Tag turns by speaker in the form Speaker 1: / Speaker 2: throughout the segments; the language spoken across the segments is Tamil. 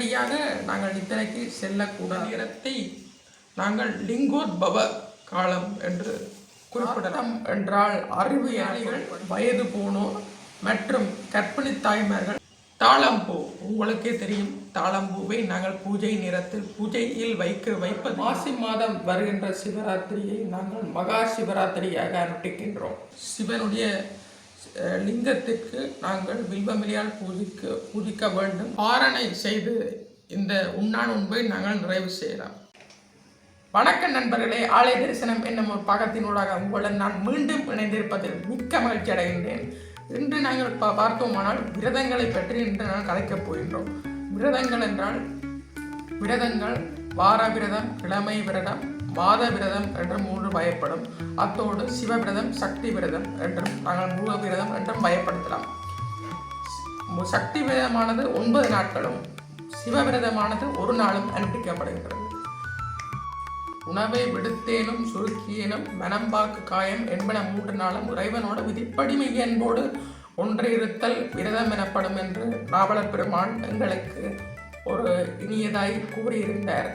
Speaker 1: உடனடியாக நாங்கள் நித்திரைக்கு செல்லக்கூடாத நேரத்தை நாங்கள் லிங்கோத்பவ காலம் என்று குறிப்பிடலாம். என்றால் அறிவு யானைகள் வயது போனோர் மற்றும் கற்பிணி தாய்மார்கள் தாளம்பூ உங்களுக்கே தெரியும் தாளம்பூவை நாங்கள் பூஜை நேரத்தில் பூஜையில் வைக்க வைப்பது மாசி மாதம் வருகின்ற சிவராத்திரியை நாங்கள் மகா சிவராத்திரியாக அனுட்டிக்கின்றோம் சிவனுடைய லிங்கத்திற்கு நாங்கள் வில்வமிலியால் பூஜிக்க பூஜிக்க வேண்டும். பாரணை செய்து இந்த உண்ணான் உண்பை நாங்கள் நிறைவு செய்யலாம். வணக்கம் நண்பர்களே. ஆலய தரிசனம் என்னும் ஒரு பாகத்தினூடாக உங்களுடன் நான் மீண்டும் இணைந்திருப்பதில் மிக்க மகிழ்ச்சி அடைகின்றேன். இன்று நாங்கள் பா- பார்த்தோமானால் விரதங்களை பற்றி இன்று நாங்கள் கலைக்கப் போகின்றோம். விரதங்கள் என்றால் விரதங்கள் வார விரதம் கிழமை விரதம் மாத விரதம் என்று மூன்று பயப்படும். அத்தோடு சிவவிரதம் சக்தி விரதம் என்றும் நாங்கள் முருக விரதம் என்றும் பயப்படுத்தலாம். சக்தி விரதமானது ஒன்பது நாட்களும் சிவவிரதமானது ஒரு நாளும் அனுப்பிக்கப்படுகிறது. உணவை விடுத்தேனும் சுருக்கியேனும் மனம்பாக்கு காயம் என்பன மூன்று நாளும் இறைவனோட விதிப்படிமை என்போடு ஒன்றிருத்தல் விரதம் எனப்படும் என்று நாவலர் பெருமான் எங்களுக்கு ஒரு இனியதாய் கூறியிருந்தார்.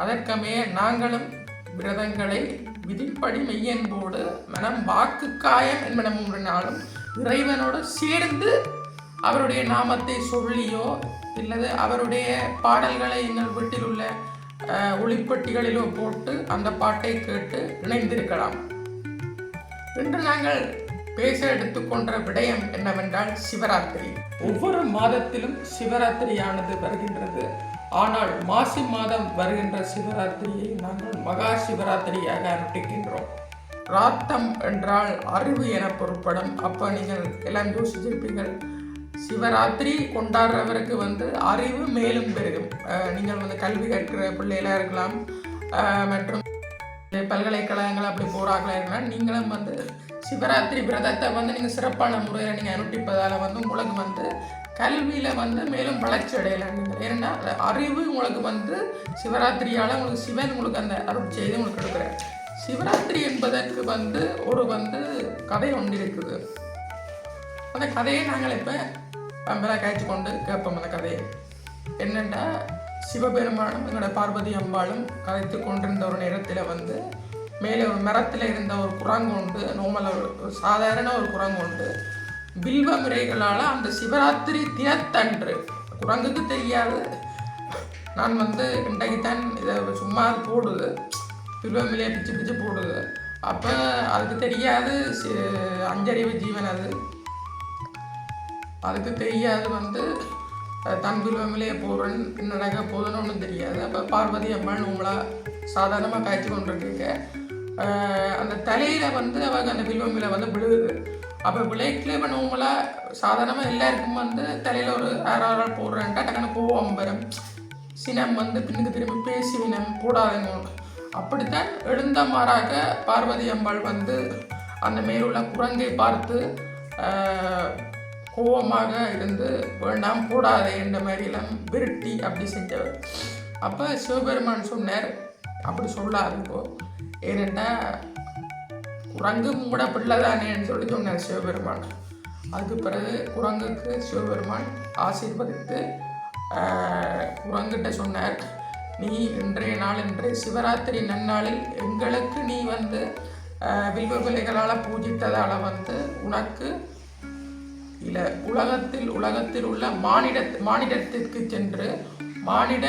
Speaker 1: அதற்கமே நாங்களும் விரதங்களை விதிப்படி மெய்யன்போடு மனம் வாக்கு காயம் என்பன இறைவனோடு சேர்ந்து அவருடைய நாமத்தை சொல்லியோ இல்லது அவருடைய பாடல்களை எங்கள் வீட்டில் உள்ள ஒளிப்பெட்டிகளிலோ போட்டு அந்த பாட்டை கேட்டு இணைந்திருக்கலாம். இன்று நாங்கள் பேச எடுத்துக்கொண்ட விடயம் என்னவென்றால் சிவராத்திரி. ஒவ்வொரு மாதத்திலும் சிவராத்திரியானது வருகின்றது. ஆனால் மாசி மாதம் வருகின்ற சிவராத்திரியை நாங்கள் மகா சிவராத்திரியாக அனுப்பிக்கின்றோம். ராத்தம் என்றால் அறிவு என பொருட்படும் அப்போ நீங்கள் எல்லாம் யோசிச்சிருப்பீங்கள் சிவராத்திரி கொண்டாடுறவருக்கு வந்து அறிவு மேலும் பெருகும். நீங்கள் வந்து கல்வி கற்கிற பிள்ளைகளாக இருக்கலாம் மற்றும் பல்கலைக்கழகங்கள் அப்படி போகிறாங்களா இருக்கலாம் நீங்களும் வந்து சிவராத்திரி விரதத்தை வந்து நீங்கள் சிறப்பான முறையில் நீங்கள் அனுப்பிப்பதால் வந்து உங்களுக்கு வந்து கல்வியில் வந்து மேலும் வளர்ச்சி அடையலாம் ஏன்னா அந்த அறிவு உங்களுக்கு வந்து சிவராத்திரியால் உங்களுக்கு சிவன் உங்களுக்கு அந்த அருள் செய்து உங்களுக்கு கொடுக்குறார். சிவராத்திரி என்பதற்கு வந்து ஒரு வந்து கதை ஒன்று இருக்குது. அந்த கதையை நாங்கள் இப்போ பம்பலா காய்ச்சி கொண்டு கேட்போம் அந்த கதையை. என்னென்னா சிவபெருமானும் எங்களோட பார்வதி அம்பாளும் கதைத்து கொண்டிருந்த ஒரு நேரத்தில் வந்து மேலே ஒரு மரத்தில் இருந்த ஒரு குரங்கு உண்டு. நோமல ஒரு ஒரு சாதாரண ஒரு குரங்கு உண்டு. வில்வ முறைகளால் அந்த சிவராத்திரி தினத்தன்று. குரங்குக்கு தெரியாது. நான் வந்து இன்றைக்கு தான் இதை சும்மா அது போடுது. வில்வமிலையை பிச்சு பிச்சு போடுது. அப்போ அதுக்கு தெரியாது அஞ்சறிவு ஜீவன் அது. அதுக்கு தெரியாது வந்து தன் பில்வமிலையை போடுறேன் என்ன நடக்க ஒன்றும் தெரியாது. அப்போ பார்வதி அம்மன் உங்களா சாதாரணமாக காய்ச்சி கொண்டிருக்கீங்க. அந்த தலையில் வந்து அவங்க அந்த வில்வமிலை வந்து விழுகுது. அப்போ விளைக்கில் இப்போ உங்களா சாதாரணமாக எல்லாருக்கும் வந்து தலையில் ஒரு ஆறாறு போடுறேன்ட்டா டக்குன்னு கோவம் வரும் சினம் வந்து பின்னுக்கு திரும்பி பேசுவினம் கூடாதுங்க அப்படித்தான் எழுந்த மாறாக பார்வதி அம்பாள் வந்து அந்த மேலுள்ள குரங்கை பார்த்து கோபமாக கோவமாக இருந்து வேண்டாம் கூடாதே என்ற மாதிரிலாம் விரட்டி அப்படி செஞ்சவர் அப்போ சிவபெருமான் சொன்னார். அப்படி சொல்லாதுங்கோ ஏனென்றால் குரங்கும் கூட பிள்ளை தானேன்னு சொல்லி சொன்னார் சிவபெருமான். அதுக்கு பிறகு குரங்குக்கு சிவபெருமான் ஆசீர்வதித்து குரங்கிட்ட சொன்னார் நீ இன்றைய நாள் இன்றைய சிவராத்திரி நன்னாளில் எங்களுக்கு நீ வந்து வில்வ பிள்ளைகளால் பூஜித்ததால் வந்து உனக்கு இல்ல உலகத்தில் உலகத்தில் உள்ள மானிட மானிடத்திற்கு சென்று மானிட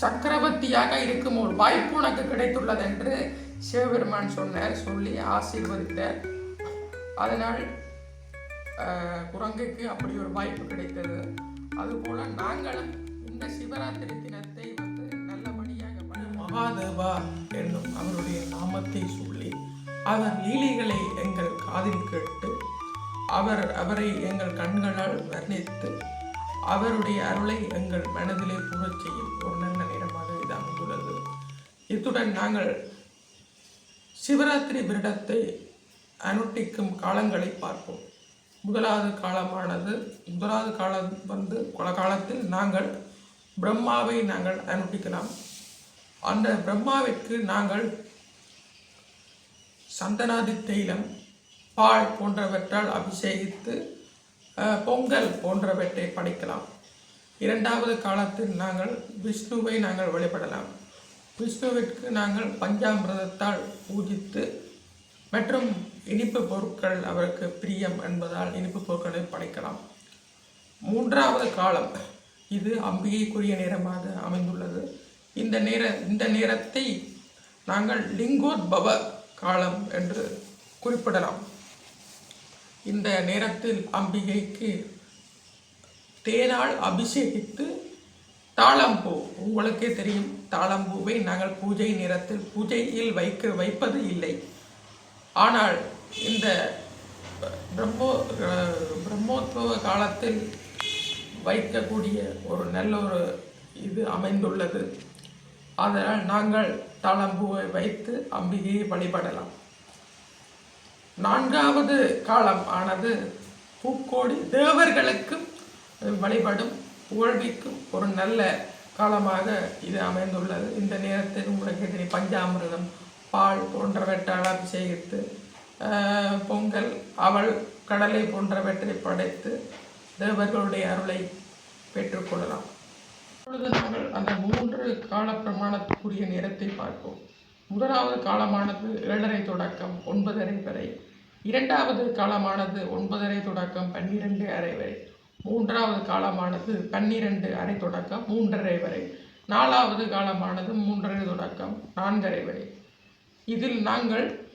Speaker 1: சக்கரவர்த்தியாக இருக்கும் ஒரு வாய்ப்பு உனக்கு கிடைத்துள்ளது என்று சிவபெருமான் சொன்னார் சொல்லி ஆசீர்வதித்தார். அதனால் குரங்குக்கு அப்படி ஒரு வாய்ப்பு கிடைத்தது. அதுபோல நாங்களும் இந்த சிவராத்திரி தினத்தை வந்து நல்லபடியாக மகாதேவா என்னும் அவருடைய நாமத்தை சொல்லி அவர் லீலைகளை எங்கள் காதில் கேட்டு அவர் அவரை எங்கள் கண்களால் வர்ணித்து அவருடைய அருளை எங்கள் மனதிலே புகழச் செய்யும் ஒரு நல்ல நேரமாக இது அமைந்துள்ளது. இத்துடன் நாங்கள் சிவராத்திரி விரதத்தை அனுட்டிக்கும் காலங்களை பார்ப்போம். முதலாவது காலமானது முதலாவது காலம் வந்து கொல காலத்தில் நாங்கள் பிரம்மாவை நாங்கள் அனுட்டிக்கலாம். அந்த பிரம்மாவிற்கு நாங்கள் சந்தனாதி தைலம் பால் போன்றவற்றால் அபிஷேகித்து பொங்கல் போன்றவற்றை படைக்கலாம். இரண்டாவது காலத்தில் நாங்கள் விஷ்ணுவை நாங்கள் வழிபடலாம். விஷ்ணுவிற்கு நாங்கள் பஞ்சாமிரதத்தால் பூஜித்து மற்றும் இனிப்பு பொருட்கள் அவருக்கு பிரியம் என்பதால் இனிப்பு பொருட்களை படைக்கலாம். மூன்றாவது காலம் இது அம்பிகைக்குரிய நேரமாக அமைந்துள்ளது. இந்த நேர இந்த நேரத்தை நாங்கள் லிங்கோத்பவ காலம் என்று குறிப்பிடலாம். இந்த நேரத்தில் அம்பிகைக்கு தேனால் அபிஷேகித்து தாளம்பூ. உங்களுக்கே தெரியும் தாளம்பூவை நாங்கள் பூஜை நேரத்தில் பூஜையில் வைக்க வைப்பது இல்லை. ஆனால் இந்த பிரம்மோ அஹ், பிரம்மோத்சவ காலத்தில் வைக்கக்கூடிய ஒரு நல்ல ஒரு இது அமைந்துள்ளது. அதனால் நாங்கள் தாளம்பூவை வைத்து அம்பிகையை வழிபடலாம். நான்காவது காலம் ஆனது பூக்கோடி தேவர்களுக்கும் வழிபடும் புகழ்விக்கும் ஒரு நல்ல காலமாக இது அமைந்துள்ளது. இந்த நேரத்தில் உங்களுக்கு இதனை பஞ்சாமிரதம் பால் போன்றவற்றால் அபிஷேகித்து பொங்கல் அவள் கடலை போன்றவற்றை படைத்து தேவர்களுடைய அருளை பெற்றுக்கொள்ளலாம் இப்பொழுது நாங்கள் அந்த மூன்று கால பிரமாணத்துக்குரிய நேரத்தை பார்ப்போம். முதலாவது காலமானது ஏழரை தொடக்கம் ஒன்பதரை வரை. இரண்டாவது காலமானது ஒன்பதரை தொடக்கம் பன்னிரெண்டு அரை வரை. மூன்றாவது காலமானது பன்னிரண்டு அரை தொடக்கம் மூன்றரை வரை. நாலாவது காலமானது மூன்றரை தொடக்கம் நான்கரை வரை. இதில் நாங்கள்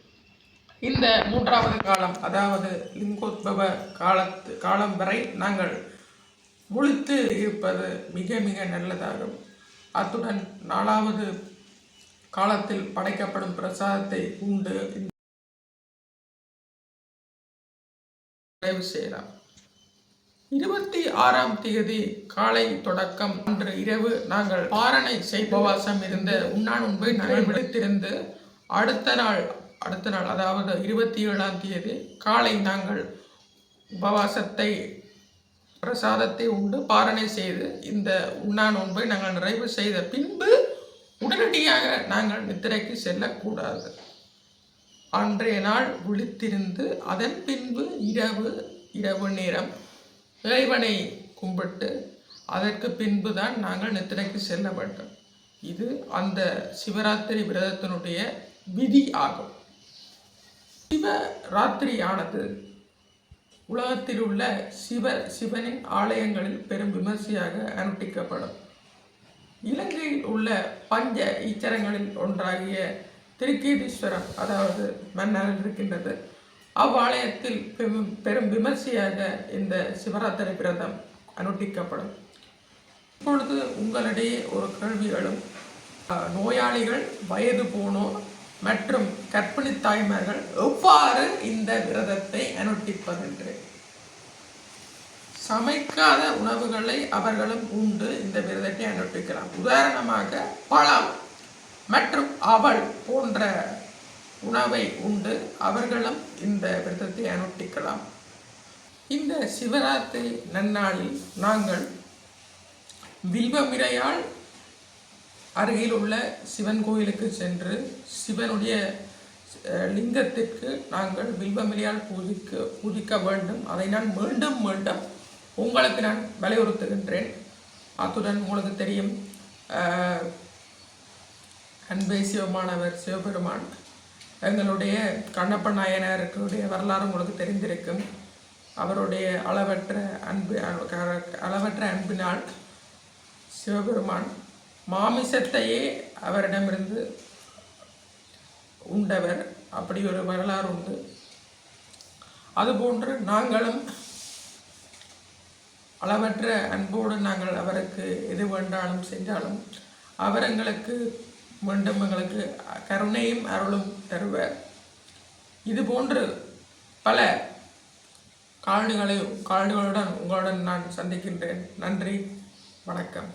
Speaker 1: இந்த மூன்றாவது காலம் அதாவது லிங்கோத்பவ காலத்து காலம் வரை நாங்கள் முழுத்து இருப்பது மிக மிக நல்லதாகும். அத்துடன் நாலாவது காலத்தில் படைக்கப்படும் பிரசாதத்தை உண்டு. நிறைவு செய்யலாம். இருபத்தி ஆறாம் தேதி காலை தொடக்கம். அன்று இரவு நாங்கள் பாரணை செய்பவாசம் இருந்த உண்ணாநுண்பை நாங்கள் விடுத்திருந்து அடுத்த நாள் அடுத்த நாள் அதாவது இருபத்தி ஏழாம் தேதி காலை நாங்கள் உபவாசத்தை பிரசாதத்தை உண்டு பாரணை செய்து இந்த உண்ணா நோன்பை நாங்கள் நிறைவு செய்த பின்பு உடனடியாக நாங்கள் நித்திரைக்கு செல்லக்கூடாது. அன்றைய நாள் விழித்திருந்து அதன் பின்பு இரவு இரவு நேரம் இறைவனை கும்பிட்டு அதற்கு பின்பு தான் நாங்கள் நித்திரைக்கு செல்ல வேண்டும். இது அந்த சிவராத்திரி விரதத்தினுடைய விதி ஆகும். சிவராத்திரியானது உலகத்தில் உள்ள சிவ சிவனின் ஆலயங்களில் பெரும் விமர்சையாக அனுட்டிக்கப்படும். இலங்கையில் உள்ள பஞ்ச ஈச்சரங்களில் ஒன்றாகிய திருக்கேதீஸ்வரம் அதாவது மன்னர் இருக்கின்றது அவ்வாலயத்தில் பெரும் பெரும் விமர்சையாக இந்த சிவராத்திரி விரதம் அனுட்டிக்கப்படும். இப்பொழுது உங்களிடையே ஒரு கேள்வி எழும். நோயாளிகள் வயது போனோர் மற்றும் கர்ப்பிணி தாய்மார்கள் எவ்வாறு இந்த விரதத்தை அனுட்டிப்பதென்று? சமைக்காத உணவுகளை அவர்களும் உண்டு இந்த விரதத்தை அனுஷ்டிக்கலாம் உதாரணமாக பழம் மற்றும் அவள் போன்ற உணவை உண்டு. அவர்களும் இந்த விரதத்தை அனுட்டிக்கலாம் இந்த சிவராத்திரி நன்னாளில் நாங்கள் வில்வமிரையால் அருகில் உள்ள சிவன் கோயிலுக்கு சென்று சிவனுடைய லிங்கத்திற்கு நாங்கள் வில்வமிரையால் பூஜிக்க பூஜிக்க வேண்டும். அதை நான் மீண்டும் மீண்டும் உங்களுக்கு நான் வலியுறுத்துகின்றேன். அத்துடன் உங்களுக்கு தெரியும் அன்பே சிவமானவர் சிவபெருமான். எங்களுடைய கண்ணப்ப நாயனாருக்குடைய வரலாறு உங்களுக்கு தெரிந்திருக்கும். அவருடைய அளவற்ற அன்பு அளவற்ற அன்பினால் சிவபெருமான் மாமிசத்தையே அவரிடமிருந்து உண்டவர். அப்படி ஒரு வரலாறு உண்டு. அதுபோன்று நாங்களும் அளவற்ற அன்போடு நாங்கள் அவருக்கு எது வேண்டாலும் செஞ்சாலும் அவர் எங்களுக்கு மீண்டும் எங்களுக்கு கருணையும் அருளும் தருவர். இது போன்று பல கால்டுகளை கால்டுகளுடன் உங்களுடன் நான் சந்திக்கின்றேன். நன்றி வணக்கம்.